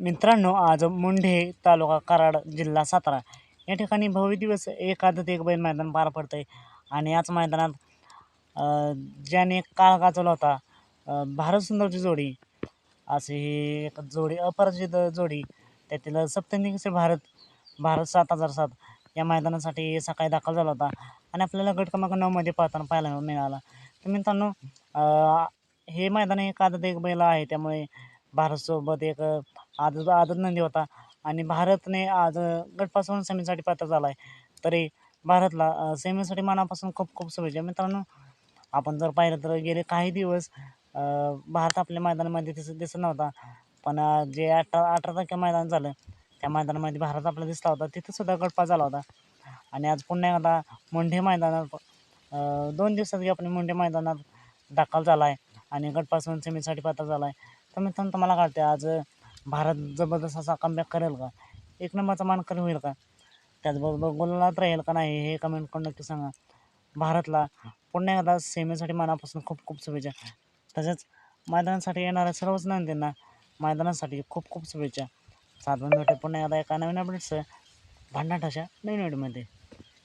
मित्रांनो आज मुंढे तालुका कराड जिल्हा सातारा. या ठिकाणी भव्य दिवस एखादं आदत एक बैल मैदान पार पडतं आहे आणि याच मैदानात ज्याने काळ गाजवला होता भारत सुंदरची जोडी असे ही एक जोडी अपराजित जोडी त्यातील सप्तनिकेचे भारत भारत सात हजार सात या मैदानासाठी सकाळी दाखल झाला होता. आणि आपल्याला गट क्रमांक नऊमध्ये पाहताना पाहायला मिळाला. तर मित्रांनो हे मैदान हे आदत एक बैल आहे त्यामुळे भारतसोबत एक अ, आदत आदत नंदी होता. आणि भारतने आज गटपासून सेमीसाठी पात्र झाला आहे तरी भारतला सेमीसाठी मनापासून खूप खूप शुभेच्छा. मित्रांनो आपण जर पाहिलं तर गेले काही दिवस भारत आपल्या मैदानामध्ये दिसत दिसत नव्हता. पण जे अठरा अठरा तारखे मैदान झालं त्या मैदानामध्ये भारत आपला दिसला होता. तिथेसुद्धा गटपास झाला होता. आणि आज पुन्हा एकदा मुंढे मैदानात दोन दिवसात आपण मुंढे मैदानात दाखल झाला आहे आणि गटपासून सेमीसाठी पात्र झाला आहे तर मित्रांनो तुम्हाला कळते आज भारत जबरदस्त असा कमबॅक करेल का? एक नंबरचा मानकरी होईल का? त्याचबरोबर गोलात राहील का नाही हे कमेंट करून नक्की सांगा. भारतला पुन्हा एकदा सेमीसाठी मनापासून खूप खूप शुभेच्छा. तसेच मैदानासाठी येणाऱ्या सर्वच नंदींना मैदानासाठी खूप खूप शुभेच्छा. साधून भेटू पुन्हा एकदा एका नवीन अपडेट्स भांडणाट अशा नवीन व्हिडिओमध्ये